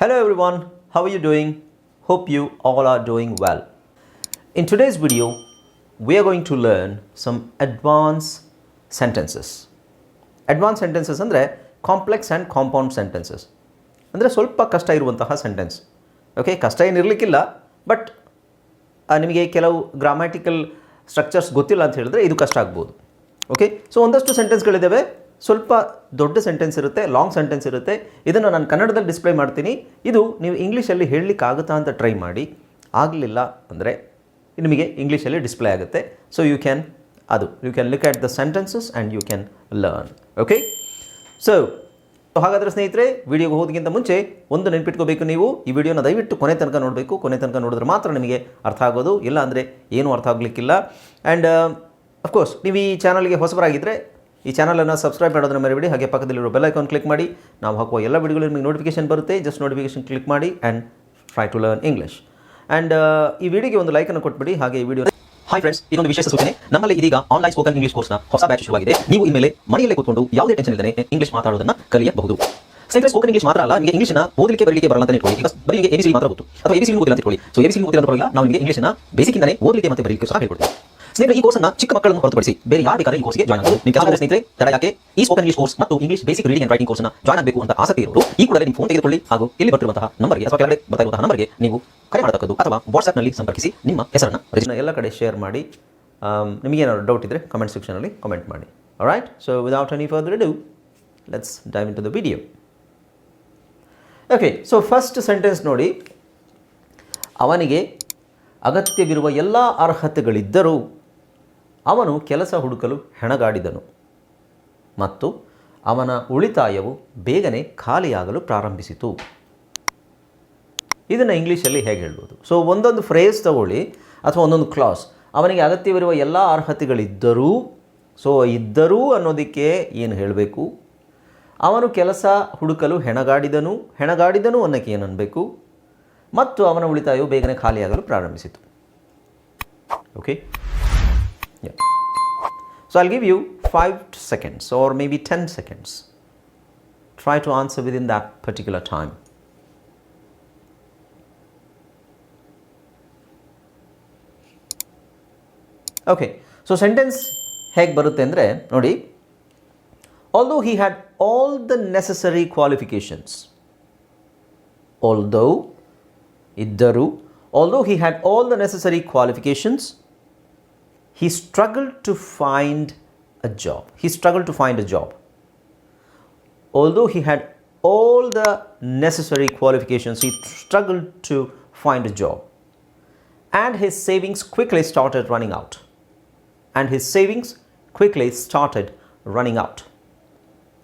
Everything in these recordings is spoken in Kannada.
Hello everyone, how are you doing? Hope you all are doing well. In today's video, we are going to learn some advanced sentences. Advanced sentences ಅಂದರೆ ಕಾಂಪ್ಲೆಕ್ಸ್ ಆ್ಯಂಡ್ ಕಾಂಪೌಂಡ್ ಸೆಂಟೆನ್ಸಸ್ ಅಂದರೆ ಸ್ವಲ್ಪ ಕಷ್ಟ ಇರುವಂತಹ ಸೆಂಟೆನ್ಸ್ ಓಕೆ ಕಷ್ಟ ಏನಿರಲಿಕ್ಕಿಲ್ಲ ಬಟ್ ನಿಮಗೆ ಕೆಲವು ಗ್ರಾಮ್ಯಾಟಿಕಲ್ ಸ್ಟ್ರಕ್ಚರ್ಸ್ ಗೊತ್ತಿಲ್ಲ ಅಂತ ಹೇಳಿದ್ರೆ ಇದು ಕಷ್ಟ ಆಗ್ಬೋದು ಓಕೆ ಸೊ ಒಂದಷ್ಟು ಸೆಂಟೆನ್ಸ್ಗಳಿದ್ದಾವೆ ಸ್ವಲ್ಪ ದೊಡ್ಡ ಸೆಂಟೆನ್ಸ್ ಇರುತ್ತೆ ಲಾಂಗ್ ಸೆಂಟೆನ್ಸ್ ಇರುತ್ತೆ. ಇದನ್ನು ನಾನು ಕನ್ನಡದಲ್ಲಿ ಡಿಸ್ಪ್ಲೇ ಮಾಡ್ತೀನಿ. ಇದು ನೀವು ಇಂಗ್ಲೀಷಲ್ಲಿ ಹೇಳಲಿಕ್ಕಾಗುತ್ತಾ ಅಂತ ಟ್ರೈ ಮಾಡಿ. ಆಗಲಿಲ್ಲ ಅಂದರೆ ನಿಮಗೆ ಇಂಗ್ಲೀಷಲ್ಲಿ ಡಿಸ್ಪ್ಲೇ ಆಗುತ್ತೆ. ಸೊ ಯು ಕ್ಯಾನ್ ಅದು you can look at the sentences and you can learn okay so ಹಾಗಾದರೆ ಸ್ನೇಹಿತರೆ ವಿಡಿಯೋಗೆ ಹೋಗೋದಕ್ಕಿಂತ ಮುಂಚೆ ಒಂದು ನೆನ್ಪಿಟ್ಕೋಬೇಕು ನೀವು. ಈ ವಿಡಿಯೋನ ದಯವಿಟ್ಟು ಕೊನೆ ತನಕ ನೋಡಬೇಕು. ಕೊನೆ ತನಕ ನೋಡಿದ್ರೆ ಮಾತ್ರ ನಿಮಗೆ ಅರ್ಥ ಆಗೋದು. ಇಲ್ಲ ಅಂದರೆ ಏನೂ ಅರ್ಥ ಆಗಲಿಕ್ಕಿಲ್ಲ. ಆ್ಯಂಡ್ ಅಫ್ಕೋರ್ಸ್ ನೀವು ಈ ಚಾನಲ್ಗೆ ಹೊಸಬರಾಗಿದ್ದರೆ ಈ ಚಾನಲನ್ನು ಸಬ್ಸ್ಕ್ರೈಬ್ ಮಾಡೋದನ್ನು ಮರಿಬೇಡಿ. ಹಾಗೆ ಪಕ್ಕದಲ್ಲಿರೋ ಬೆಲ್ ಐಕಾನ್ ಕ್ಲಿಕ್ ಮಾಡಿ. ನಾವು ಹಾಕುವ ಎಲ್ಲ ವಿಡಿಯೋಗಳು ನಿಮಗೆ ನೋಟಿಫಿಕೇಶನ್ ಬರುತ್ತೆ. ಜಸ್ಟ್ ನೋಟಿಫಿಕೇಶನ್ ಕ್ಲಿಕ್ ಮಾಡಿ and try to learn English and ಈ ವಿಡಿಯೋಗೆ ಒಂದು ಲೈಕನ್ನು ಕೊಟ್ಬಿಡಿ. ಹಾಗೆ ಈ ವಿಡಿಯೋ ಹಾಯ್ ಫ್ರೆಂಡ್ಸ್ ಇದೊಂದು ವಿಶೇಷ ಸೂಚನೆ. ನಮ್ಮಲ್ಲಿ ಇದೀಗ ಆನ್ಲೈನ್ ಸ್ಪೋಕನ್ ಇಂಗ್ಲೀಷ್ ಕೋರ್ಸ್ನ ಹೊಸ ಬ್ಯಾಚ್ ಶುರುವಾಗಿದೆ. ನೀವು ಇನ್ಮೇಲೆ ಮನೆಯಲ್ಲೇ ಕೂತ್ಕೊಂಡು ಯಾವುದೇ ಟೆನ್ಷನ್ ಇಲ್ಲದೆ ಇಂಗ್ಲಿಷ್ ಮಾತಾಡೋದನ್ನ ಕಲಿಯಬಹುದು. ಸ್ನೇಹಿತರೆ ಸ್ಪೋಕನ್ ಇಂಗ್ಲಿಷ್ ಮಾತ್ರ ಅಲ್ಲ, ನಿಮಗೆ ಇಂಗ್ಲೀಷ್ನ ಓದಲಿಕ್ಕೆ, ಬರಲಿಕ್ಕೆ ಬರಲ್ಲ ಅಂತ ಇಟ್ಕೊಳ್ಳಿ ಬರೀ ನಿಮಗೆ ಎಬಿಸಿ ಮಾತ್ರ ಗೊತ್ತು. ಅಥವಾ ಎಬಿಸಿ ಓದಿಲ್ಲ ಅಂತ ಇಟ್ಕೊಳ್ಳಿ ಸೊ ಎಬಿಸಿ ಓದಿಲ್ಲ ಅಂತ ಪರವಾಗಿಲ್ಲ ನಾವು ನಿಮಗೆ ಇಂಗ್ಲೀಷ್ನ ಬೇಸಿಕ್ಕಿಂದಲೇ ಓದಲಿಕ್ಕೆ ಮತ್ತೆ ಬರಲಿಕ್ಕೆ ಸಹ ಹೇಳ್ಕೊಡ್ತೀವಿ. ಸ್ನೇಹಿತರೆ, ಈ ಅನ್ನ ಚಿಕ್ಕ ಮಕ್ಕಳನ್ನು ಹೊರತುಪಡಿಸಿ ಬೇರೆ ಯಾರು ಬೇಕಾದ್ರೆ ಈ ಕೋರ್ಸ್ಗೆ ಜಾಯ್ನ್ ಆಗಬಹುದು ನಿಮ್ಮ ಕೆಲವು ಸ್ನೇಹಿತರೆ, ತಡ ಯಾಕೆ ಈ ಸ್ಪೋಕನ್ ಇಂಗ್ಲಿಷ್ ಕೋರ್ಸ್ ಮತ್ತು English basic reading and writing ಕೋರ್ಸ್ನ ಜಾಯ್ನ್ ಆಗಬೇಕು ಅಂತ ಆಸಕ್ತಿ ಇರೋರು, ಈ ಕೂಡಲೇ ನಿಮ್ಮ ಫೋನ್ ತೆಗೆದುಕೊಳ್ಳಿ ಹಾಗೂ ಇಲ್ಲಿ ಬರ್ತಿರುವಂತಹ ನಂಬರ್ಗೆ ಅಥವಾ ಕೆಳಗಡೆ ಬರ್ತಾ ಇರುವಂತಹ ನಂಬರ್ಗೆ ನೀವು ಕರೆ ಮಾಡತಕ್ಕದ್ದು ಅಥವಾ ವಾಟ್ಸ್ಆಪ್ನಲ್ಲಿ ಸಂಪರ್ಕಿಸಿ ನಿಮ್ಮ ಹೆಸರನ್ನು ರಿಜಿಸ್ಟರ್ ಎಲ್ಲ ಕಡೆ ಶೇರ್ ಮಾಡಿ. ನಿಮಗೇನಾದ್ರು ಡೌಟ್ ಇದ್ದರೆ ಕಮೆಂಟ್ ಸೆಕ್ಷನಲ್ಲಿ ಕಮೆಂಟ್ ಮಾಡಿ. Right so without any further do let's dive into the video okay so first sentence ನೋಡಿ. ಅವನಿಗೆ ಅಗತ್ಯವಿರುವ ಎಲ್ಲ ಅರ್ಹತೆಗಳಿದ್ದರೂ ಅವನು ಕೆಲಸ ಹುಡುಕಲು ಹೆಣಗಾಡಿದನು ಮತ್ತು ಅವನ ಉಳಿತಾಯವು ಬೇಗನೆ ಖಾಲಿಯಾಗಲು ಪ್ರಾರಂಭಿಸಿತು. ಇದನ್ನು ಇಂಗ್ಲೀಷಲ್ಲಿ ಹೇಗೆ ಹೇಳ್ಬೋದು? ಸೊ ಒಂದೊಂದು ಫ್ರೇಸ್ ತಗೊಳ್ಳಿ ಅಥವಾ ಒಂದೊಂದು ಕ್ಲಾಸ್ ಅವನಿಗೆ ಅಗತ್ಯವಿರುವ ಎಲ್ಲ ಅರ್ಹತೆಗಳಿದ್ದರೂ ಸೊ ಇದ್ದರೂ ಅನ್ನೋದಕ್ಕೆ ಏನು ಹೇಳಬೇಕು? ಅವನು ಕೆಲಸ ಹುಡುಕಲು ಹೆಣಗಾಡಿದನು ಹೆಣಗಾಡಿದನು ಅನ್ನೋಕ್ಕೆ ಏನು ಅನ್ನಬೇಕು ಮತ್ತು ಅವನ ಉಳಿತಾಯವು ಬೇಗನೆ ಖಾಲಿಯಾಗಲು ಪ್ರಾರಂಭಿಸಿತು. Okay so I'll give you five seconds or maybe ten seconds try to answer within that particular time okay so sentence ಹೇಗೆ ಬರುತ್ತೆ ಅಂದರೆ ನೋಡಿ. Although he had all the necessary qualifications although ಇದ್ದರು although he had all the necessary qualifications he struggled to find a job. He struggled to find a job. Although he had all the necessary qualifications, he struggled to find a job. And his savings quickly started running out. And his savings quickly started running out.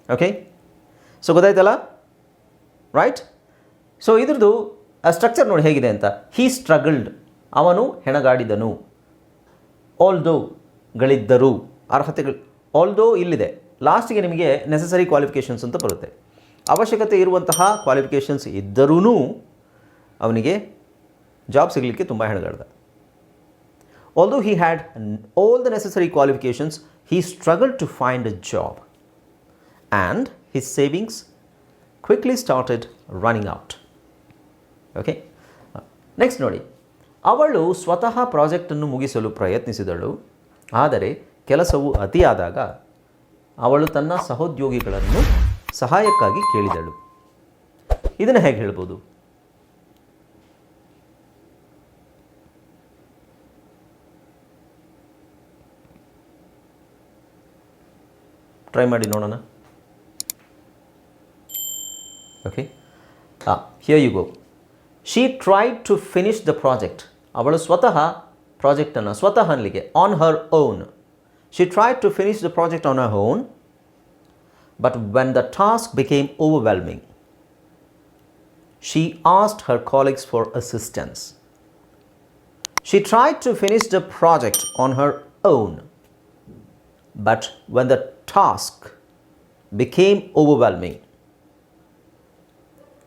Okay? So ಗೊತ್ತಾಯ್ತಲ್ಲ ರೈಟ್ ಸೊ ಇದ್ರದ್ದು ಸ್ಟ್ರಕ್ಚರ್ ನೋಡಿ ಹೇಗಿದೆ ಅಂತ ಹೀ ಸ್ಟ್ರಗಲ್ಡ್ ಅವನು ಹೆಣಗಾಡಿದನು ಆಲ್ದೋಗಳಿದ್ದರು ಅರ್ಹತೆಗಳು ಆಲ್ದೋ ಇಲ್ಲಿದೆ ಲಾಸ್ಟಿಗೆ ನಿಮಗೆ ನೆಸಸರಿ ಕ್ವಾಲಿಫಿಕೇಷನ್ಸ್ ಅಂತ ಬರುತ್ತೆ. ಅವಶ್ಯಕತೆ ಇರುವಂತಹ ಕ್ವಾಲಿಫಿಕೇಷನ್ಸ್ ಇದ್ದರೂ ಅವನಿಗೆ ಜಾಬ್ ಸಿಗಲಿಕ್ಕೆ ತುಂಬ ಹೆಣಗಾಡ್ದ. Although he had all the necessary qualifications he struggle to find a job and his savings quickly started running out okay next ನೋಡಿ. ಅವಳು ಸ್ವತಃ ಪ್ರಾಜೆಕ್ಟನ್ನು ಮುಗಿಸಲು ಪ್ರಯತ್ನಿಸಿದಳು. ಆದರೆ ಕೆಲಸವು ಅತಿಯಾದಾಗ ಅವಳು ತನ್ನ ಸಹೋದ್ಯೋಗಿಗಳನ್ನು ಸಹಾಯಕ್ಕಾಗಿ ಕೇಳಿದಳು. ಇದನ್ನು ಹೇಗೆ ಹೇಳ್ಬೋದು? ಟ್ರೈ ಮಾಡಿ ನೋಡೋಣ. ಓಕೆ ಹಾಂ here you go she tried to finish the project ಅವಳು ಸ್ವತಃ ಪ್ರಾಜೆಕ್ಟನ್ನು ಸ್ವತಃ ಅನ್ಲಿಕ್ಕೆ on her own she tried to finish the project on her own but when the task became overwhelming she asked her colleagues for assistance she tried to finish the project on her own but when the task became overwhelming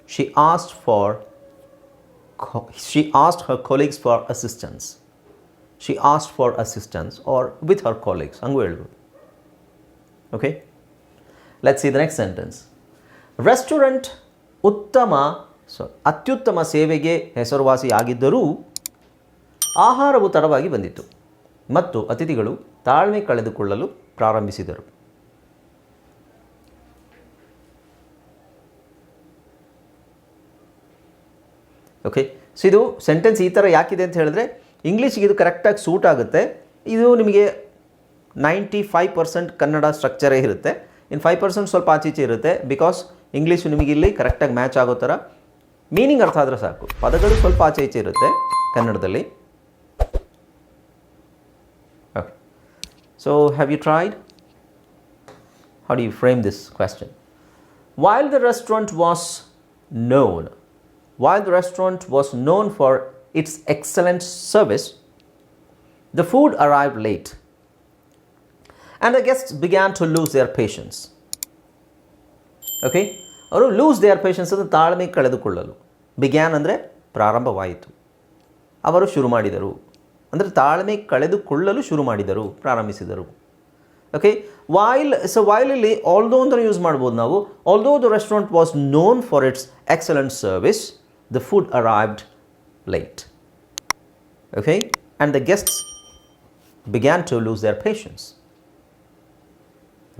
she asked for she asked her colleagues for assistance she asked for assistance or with her colleagues Okay? Let's see the next sentence. Restaurant ಉತ್ತಮ ಸೊ ಅತ್ಯುತ್ತಮ ಸೇವೆಗೆ ಹೆಸರುವಾಸಿಯಾಗಿದ್ದರೂ ಆಹಾರವು ತಡವಾಗಿ ಬಂದಿತು ಮತ್ತು ಅತಿಥಿಗಳು ತಾಳ್ಮೆ ಕಳೆದುಕೊಳ್ಳಲು ಪ್ರಾರಂಭಿಸಿದರು ಓಕೆ ಸೊ ಇದು ಸೆಂಟೆನ್ಸ್ ಈ ಥರ ಯಾಕಿದೆ ಅಂತ ಹೇಳಿದ್ರೆ ಇಂಗ್ಲೀಷಿಗೆ ಇದು ಕರೆಕ್ಟಾಗಿ ಸೂಟ್ ಆಗುತ್ತೆ. ಇದು ನಿಮಗೆ ನೈಂಟಿ ಫೈವ್ ಪರ್ಸೆಂಟ್ ಕನ್ನಡ ಸ್ಟ್ರಕ್ಚರೇ ಇರುತ್ತೆ. ಇನ್ನು ಫೈವ್ ಪರ್ಸೆಂಟ್ ಸ್ವಲ್ಪ ಆಚೀಚೆ ಇರುತ್ತೆ. ಬಿಕಾಸ್ ಇಂಗ್ಲೀಷು ನಿಮಗೆ ಇಲ್ಲಿ ಕರೆಕ್ಟಾಗಿ ಮ್ಯಾಚ್ ಆಗೋ ಥರ ಮೀನಿಂಗ್ ಅರ್ಥ ಆದರೆ ಸಾಕು. ಪದಗಳು ಸ್ವಲ್ಪ ಆಚೆ ಈಚೆ ಇರುತ್ತೆ ಕನ್ನಡದಲ್ಲಿ. Okay so have you tried how you frame this question while the restaurant was known while the restaurant was known for its excellent service, the food arrived late, and the guests began to lose their patience. Okay ಅವರು ಲೂಸ್ ದೇರ್ ಪೇಷನ್ಸ್ ಅದು ತಾಳ್ಮೆ ಕಳೆದುಕೊಳ್ಳಲು ಬಿಗ್ಯಾನ್ ಅಂದರೆ ಪ್ರಾರಂಭವಾಯಿತು. ಅವರು ಶುರು ಮಾಡಿದರು. ಅಂದರೆ ತಾಳ್ಮೆ ಕಳೆದುಕೊಳ್ಳಲು ಶುರು ಮಾಡಿದರು ಪ್ರಾರಂಭಿಸಿದರು. ಓಕೆ ವೈಲ್ ಸೊ ವೈಲಲ್ಲಿ ಆಲ್ದೋ ಅಂತ ಯೂಸ್ ಮಾಡ್ಬೋದು ನಾವು although the restaurant was known for its excellent service the food arrived late okay and the guests began to lose their patience.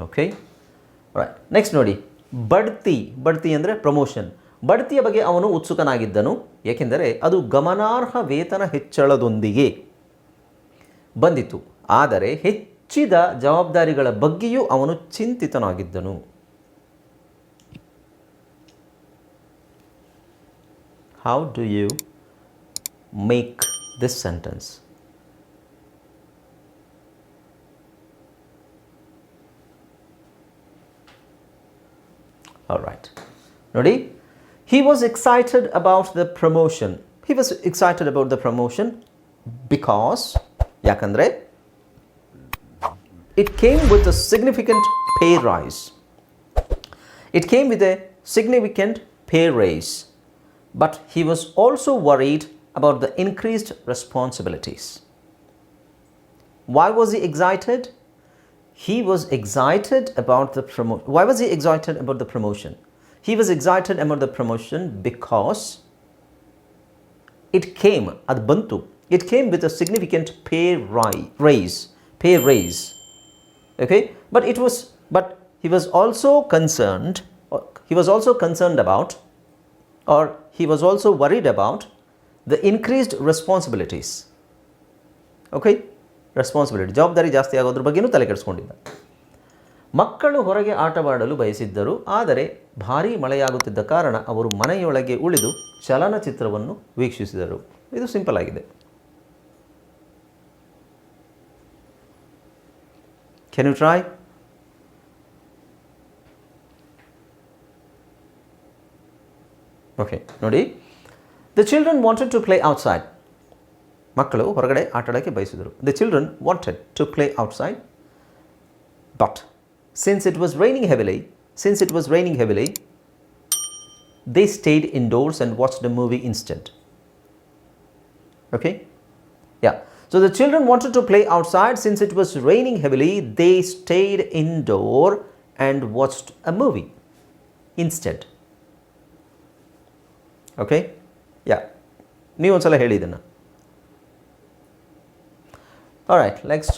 Okay right next ನೋಡಿ. ಬಡ್ತಿ. ಬಡ್ತಿ ಅಂದರೆ ಪ್ರಮೋಷನ್ ಬಡ್ತಿಯ ಬಗ್ಗೆ ಅವನು ಉತ್ಸುಕನಾಗಿದ್ದನು. ಏಕೆಂದರೆ ಅದು ಗಮನಾರ್ಹ ವೇತನ ಹೆಚ್ಚಳದೊಂದಿಗೆ ಬಂದಿತು ಆದರೆ ಹೆಚ್ಚಿದ ಜವಾಬ್ದಾರಿಗಳ ಬಗ್ಗೆಯೂ ಅವನು ಚಿಂತಿತನಾಗಿದ್ದನು. how do you make this sentence? All right. Ready? He was excited about the promotion. He was excited about the promotion because Yakandre it came with a significant pay rise. It came with a significant pay raise but he was also worried about the increased responsibilities. Why was he excited? he was excited about the promotion. Why was he excited about the promotion? He was excited about the promotion because it came, ad bantu, it came with a significant pay raise, pay raise. Okay, but it was, but he was also concerned, he was also concerned about, or he was also worried about the increased responsibilities. Okay responsibility ಜವಾಬ್ದಾರಿ ಜಾಸ್ತಿ ಆಗೋದ್ರ ಬಗ್ಗೆನೂ ತಲೆ ಕೆಡಿಸ್ಕೊಂಡಿದ್ದ. ಮಕ್ಕಳು ಹೊರಗೆ ಆಟವಾಡಲು ಬಯಸಿದ್ದರು. ಆದರೆ ಭಾರೀ ಮಳೆಯಾಗುತ್ತಿದ್ದ ಕಾರಣ ಅವರು ಮನೆಯೊಳಗೆ ಉಳಿದು ಚಲನಚಿತ್ರವನ್ನು ವೀಕ್ಷಿಸಿದರು. ಇದು ಸಿಂಪಲ್ ಆಗಿದೆ. ಕೆನ್ ಯು ಟ್ರೈ ಓಕೆ ನೋಡಿ the children wanted to play outside ಮಕ್ಕಳು ಹೊರಗಡೆ ಆಟ ಆಡೋಕ್ಕೆ ಬಯಸಿದರು the children wanted to play outside but since it was raining heavily since it was raining heavily they stayed indoors and watch the movie instant Okay? Yeah. So the children wanted to play outside since it was raining heavily. They stayed indoor and watched a movie instead. Okay? Yeah ನೀವು ಒಂದ್ಸಲ ಹೇಳಿ ಇದನ್ನು. ರೈಟ್ ನೆಕ್ಸ್ಟ್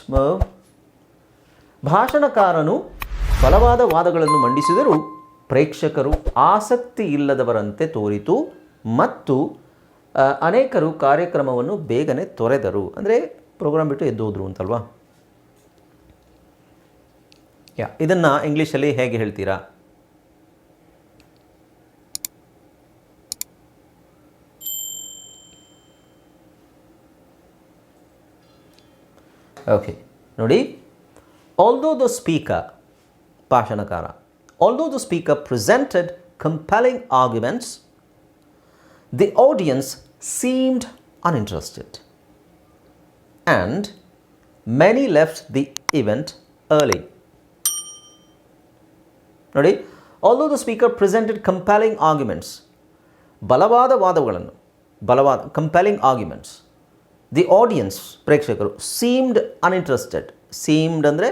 ಭಾಷಣಕಾರನು ಬಲವಾದ ವಾದಗಳನ್ನು ಮಂಡಿಸಿದರೂ ಪ್ರೇಕ್ಷಕರು ಆಸಕ್ತಿ ಇಲ್ಲದವರಂತೆ ತೋರಿತು ಮತ್ತು ಅನೇಕರು ಕಾರ್ಯಕ್ರಮವನ್ನು ಬೇಗನೆ ತೊರೆದರು. ಅಂದರೆ ಪ್ರೋಗ್ರಾಮ್ ಬಿಟ್ಟು ಎದ್ದು ಹೋದ್ರು ಅಂತಲ್ವಾ? ಯಾ ಇದನ್ನು ಇಂಗ್ಲೀಷಲ್ಲಿ ಹೇಗೆ ಹೇಳ್ತೀರಾ? ಓಕೆ ನೋಡಿ although the speaker ಭಾಷಣಕಾರ although the speaker presented compelling arguments the audience seemed uninterested and many left the event early ನೋಡಿ although the speaker presented compelling arguments ಬಲವಾದ ವಾದಗಳನ್ನು ಬಲವಾದ ಕಂಪೆಲಿಂಗ್ ಆರ್ಗ್ಯುಮೆಂಟ್ಸ್ ದಿ ಆಡಿಯನ್ಸ್ ಪ್ರೇಕ್ಷಕರು ಸೀಮ್ಡ್ ಅನ್ಇಂಟ್ರೆಸ್ಟೆಡ್ ಸೀಮ್ಡ್ ಅಂದರೆ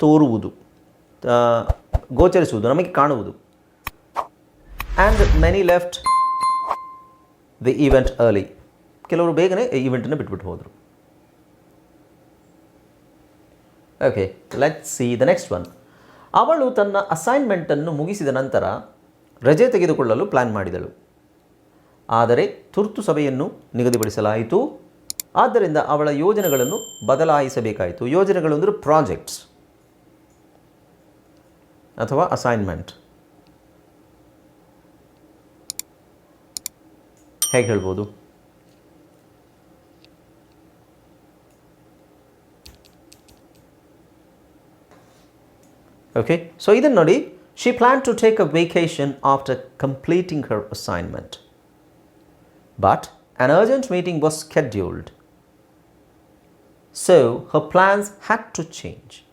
ತೋರುವುದು ಗೋಚರಿಸುವುದು, ನಮಗೆ ಕಾಣುವುದು. And many left the event early ಕೆಲವರು ಬೇಗನೆ ಈವೆಂಟನ್ನು ಬಿಟ್ಬಿಟ್ಟು ಹೋದರು. Okay let see the next one ಅವಳು ತನ್ನ ಅಸೈನ್ಮೆಂಟನ್ನು ಮುಗಿಸಿದ ನಂತರ ರಜೆ ತೆಗೆದುಕೊಳ್ಳಲು ಪ್ಲ್ಯಾನ್ ಮಾಡಿದಳು. ಆದರೆ ತುರ್ತು ಸಭೆಯನ್ನು ನಿಗದಿಪಡಿಸಲಾಯಿತು. ಆದ್ದರಿಂದ ಅವಳ ಯೋಜನೆಗಳನ್ನು ಬದಲಾಯಿಸಬೇಕಾಯಿತು. ಯೋಜನೆಗಳು ಅಂದರೆ ಪ್ರಾಜೆಕ್ಟ್ಸ್ ಅಥವಾ ಅಸೈನ್ಮೆಂಟ್ ಹೇಗೆ ಹೇಳ್ಬೋದು? ಓಕೆ ಸೊ ಇದನ್ನು ನೋಡಿ she plan to take a vacation after completing her assignment but an urgent meeting was scheduled. So her plans had to change.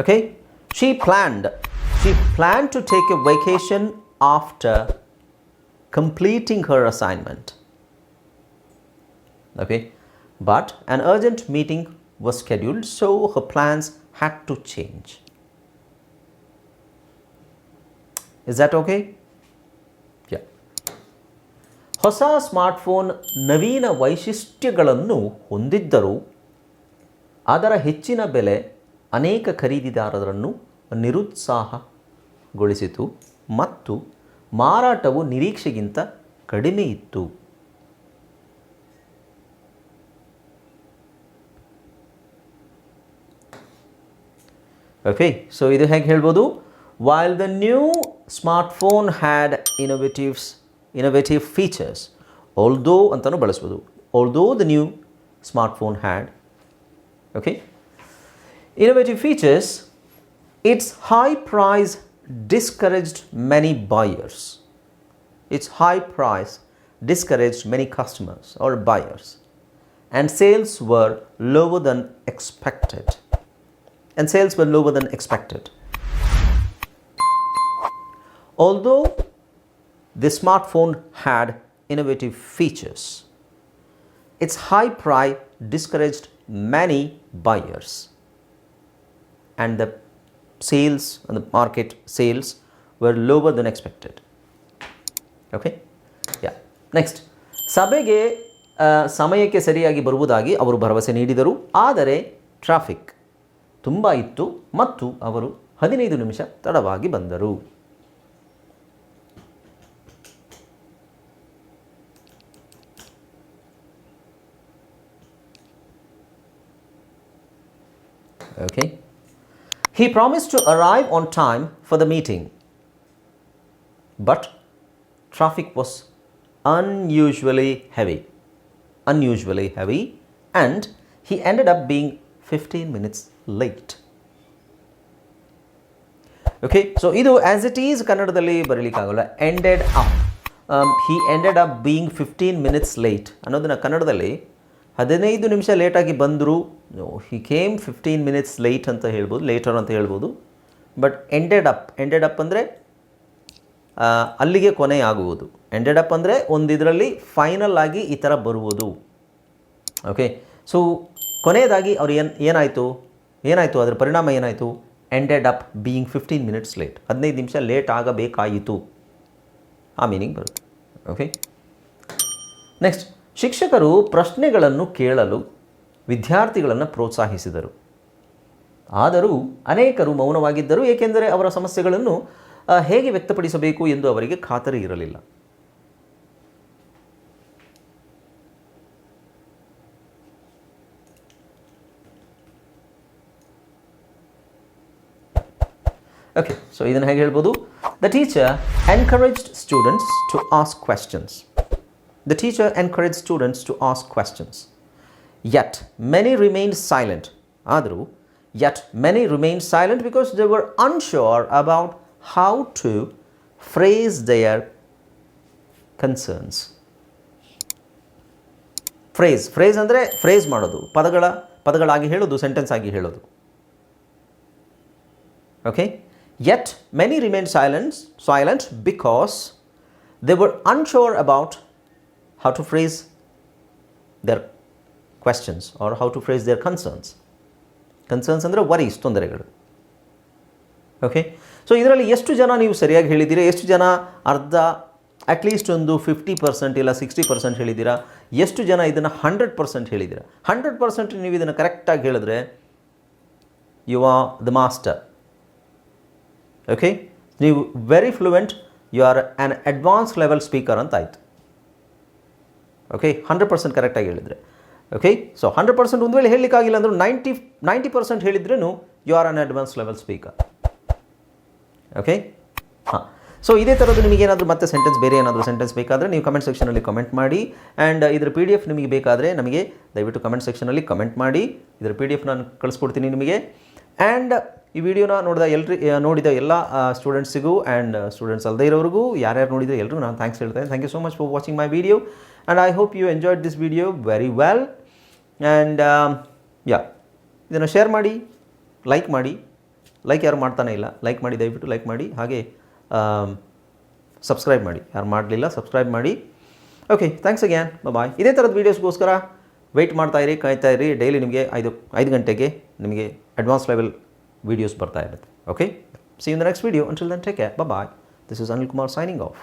Okay, she planned. She planned to take a vacation after completing her assignment. Okay, but an urgent meeting was scheduled, so her plans had to change. Is that okay? ಹೊಸ ಸ್ಮಾರ್ಟ್ಫೋನ್ ನವೀನ ವೈಶಿಷ್ಟ್ಯಗಳನ್ನು ಹೊಂದಿದ್ದರೂ ಅದರ ಹೆಚ್ಚಿನ ಬೆಲೆ ಅನೇಕ ಖರೀದಿದಾರರನ್ನು ನಿರುತ್ಸಾಹಗೊಳಿಸಿತು ಮತ್ತು ಮಾರಾಟವು ನಿರೀಕ್ಷೆಗಿಂತ ಕಡಿಮೆ ಇತ್ತು. ಓಕೆ, ಸೊ ಇದು ಹೇಗೆ ಹೇಳ್ಬೋದು? While the new smartphone had innovatives innovative features although ಅಂತಲೂ ಬಳಸ್ಬೋದು although the new smartphone had okay innovative features, its high price discouraged many buyers. Its high price discouraged many customers or buyers, and sales were lower than expected. And sales were lower than expected. Although the smartphone had innovative features, its high price discouraged many buyers and the sales and the market sales were lower than expected. Okay yeah next ಸಭೆಗೆ ಸಮಯಕ್ಕೆ ಸರಿಯಾಗಿ ಬರುವುದಾಗಿ ಅವರು ಭರವಸೆ ನೀಡಿದರು ಆದರೆ ಟ್ರಾಫಿಕ್ ತುಂಬ ಇತ್ತು ಮತ್ತು ಅವರು ಹದಿನೈದು ನಿಮಿಷ ತಡವಾಗಿ ಬಂದರು Okay. He promised to arrive on time for the meeting, but traffic was unusually heavy. Unusually heavy, and he ended up being 15 minutes late. Okay so ಇದು ಆ್ಯಸ್ ಇಟ್ ಈಸ್ ಕನ್ನಡದಲ್ಲಿ ಬರೀಲಿಕ್ಕಾಗಲ್ಲ ended up he ended up being fifteen minutes late ಅನ್ನೋದನ್ನ ಕನ್ನಡದಲ್ಲಿ ಹದಿನೈದು ನಿಮಿಷ ಲೇಟಾಗಿ ಬಂದರು he came fifteen minutes late ಅಂತ ಹೇಳ್ಬೋದು ಲೇಟರ್ ಅಂತ ಹೇಳ್ಬೋದು. But ended up ended up ಅಂದರೆ ಅಲ್ಲಿಗೆ ಕೊನೆ ಆಗುವುದು. ಎಂಡೆಡ್ ಅಪ್ ಅಂದರೆ ಒಂದು ಇದರಲ್ಲಿ ಫೈನಲ್ ಆಗಿ ಈ ಥರ ಬರುವುದು. ಓಕೆ ಸೊ ಕೊನೆಯದಾಗಿ ಅವ್ರು ಏನು, ಏನಾಯಿತು? ಏನಾಯಿತು? ಅದರ ಪರಿಣಾಮ ಏನಾಯಿತು? Ended up being fifteen minutes late ಹದಿನೈದು ನಿಮಿಷ ಲೇಟ್ ಆಗಬೇಕಾಯಿತು. ಆ ಮೀನಿಂಗ್ ಬರುತ್ತೆ. ಓಕೆ ನೆಕ್ಸ್ಟ್ ಶಿಕ್ಷಕರು ಪ್ರಶ್ನೆಗಳನ್ನು ಕೇಳಲು ವಿದ್ಯಾರ್ಥಿಗಳನ್ನು ಪ್ರೋತ್ಸಾಹಿಸಿದರು. ಆದರೂ ಅನೇಕರು ಮೌನವಾಗಿದ್ದರು, ಏಕೆಂದರೆ ಅವರ ಸಮಸ್ಯೆಗಳನ್ನು ಹೇಗೆ ವ್ಯಕ್ತಪಡಿಸಬೇಕು ಎಂದು ಅವರಿಗೆ ಖಾತರಿ ಇರಲಿಲ್ಲ. ಓಕೆ ಸೊ ಇದನ್ನು ಹೇಗೆ ಹೇಳ್ಬೋದು? The teacher encouraged students to ask questions the teacher encourage students to ask questions yet many remain silent ಆದರೂ yet many remain silent because they are unsure about how to phrase their concerns phrase phrase ಅಂದರೆ ಫ್ರೇಸ್ ಮಾಡೋದು. ಪದಗಳ ಪದಗಳಾಗಿ ಹೇಳೋದು ಸೆಂಟೆನ್ಸ್ ಆಗಿ ಹೇಳೋದು. Okay? Yet many remained silent, silent because they were unsure about how to phrase their questions or how to phrase their concerns. Concerns ಅಂದರೆ ವರೀಸ್ ತೊಂದರೆಗಳು. ಓಕೆ ಸೊ ಇದರಲ್ಲಿ ಎಷ್ಟು ಜನ ನೀವು ಸರಿಯಾಗಿ ಹೇಳಿದ್ದೀರಾ? ಎಷ್ಟು ಜನ ಅರ್ಧ ಅಟ್ಲೀಸ್ಟ್ ಒಂದು ಫಿಫ್ಟಿ ಪರ್ಸೆಂಟ್ ಇಲ್ಲ ಸಿಕ್ಸ್ಟಿ ಪರ್ಸೆಂಟ್ ಹೇಳಿದ್ದೀರಾ? ಎಷ್ಟು ಜನ ಇದನ್ನು ಹಂಡ್ರೆಡ್ ಪರ್ಸೆಂಟ್ ಹೇಳಿದ್ದೀರಾ? ಹಂಡ್ರೆಡ್ ಪರ್ಸೆಂಟ್ ನೀವು ಇದನ್ನು ಕರೆಕ್ಟಾಗಿ ಹೇಳಿದ್ರೆ you are the master okay ನೀವು very fluent you are an advance level speaker ಅಂತ ಆಯಿತು. ಓಕೆ ಹಂಡ್ರೆಡ್ ಪರ್ಸೆಂಟ್ ಕರೆಕ್ಟಾಗಿ ಹೇಳಿದರೆ. ಓಕೆ ಸೊ ಹಂಡ್ರೆಡ್ ಪರ್ಸೆಂಟ್ ಒಂದು ವೇಳೆ ಹೇಳಲಿಕ್ಕಾಗಿಲ್ಲ ಅಂದರೂ ನೈಂಟಿ ನೈಂಟಿ ಪರ್ಸೆಂಟ್ ಹೇಳಿದ್ರೂ you are an advance level speaker okay ಹಾಂ. ಸೊ ಇದೇ ಥರದ್ದು ನಿಮಗೇನಾದರೂ ಮತ್ತೆ ಸೆಂಟೆನ್ಸ್ ಬೇರೆ ಏನಾದರೂ ಸೆಂಟೆನ್ಸ್ ಬೇಕಾದರೆ ನೀವು ಕಮೆಂಟ್ ಸೆಕ್ಷನಲ್ಲಿ ಕಮೆಂಟ್ ಮಾಡಿ ಆ್ಯಂಡ್ ಇದರ ಪಿ ಡಿ ಎಫ್ ನಿಮಗೆ ಬೇಕಾದರೆ ನಮಗೆ ದಯವಿಟ್ಟು ಕಮೆಂಟ್ ಸೆಕ್ಷನಲ್ಲಿ ಕಮೆಂಟ್ ಮಾಡಿ. ಇದರ ಪಿ ಡಿ ಎಫ್ ನಾನು ಕಳಿಸ್ಕೊಡ್ತೀನಿ ನಿಮಗೆ. ಆ್ಯಂಡ್ ಈ ವಿಡಿಯೋನ ನೋಡಿದ ಎಲ್ರಿ ನೋಡಿದ ಎಲ್ಲ ಸ್ಟೂಡೆಂಟ್ಸಿಗೂ ಆ್ಯಂಡ್ ಸ್ಟೂಡೆಂಟ್ಸ್ ಅಲ್ಲದೆ ಇರೋರಿಗೂ, ಯಾರ್ಯಾರು ನೋಡಿದರೆ ಎಲ್ಲರೂ ನಾನು ಥ್ಯಾಂಕ್ಸ್ ಹೇಳ್ತೇನೆ. Thank you so much for watching my video and I hope you enjoyed this video very well and yeah ಇದನ್ನು ಶೇರ್ ಮಾಡಿ ಲೈಕ್ ಮಾಡಿ. ಲೈಕ್ ಯಾರು ಮಾಡ್ತಾನೆ ಇಲ್ಲ. ಲೈಕ್ ಮಾಡಿ, ದಯವಿಟ್ಟು ಲೈಕ್ ಮಾಡಿ. ಹಾಗೆ ಸಬ್ಸ್ಕ್ರೈಬ್ ಮಾಡಿ. ಯಾರು ಮಾಡಲಿಲ್ಲ ಸಬ್ಸ್ಕ್ರೈಬ್ ಮಾಡಿ. ಓಕೆ ಥ್ಯಾಂಕ್ಸ್ ಅಗ್ಯಾನ್ ಬಾಯ್ ಇದೇ ಥರದ ವೀಡಿಯೋಸ್ಗೋಸ್ಕರ ವೆಯ್ಟ್ ಮಾಡ್ತಾ ಇರಿ, ಕಾಯ್ತಾ ಇರಿ. ಡೈಲಿ ನಿಮಗೆ ಐದು ಐದು ಗಂಟೆಗೆ ನಿಮಗೆ ಅಡ್ವಾನ್ಸ್ ಲೆವೆಲ್ ವೀಡಿಯೋಸ್ ಬರ್ತಾ ಇರುತ್ತೆ. Okay see in the next video until then take care bye this is Anil Kumar signing off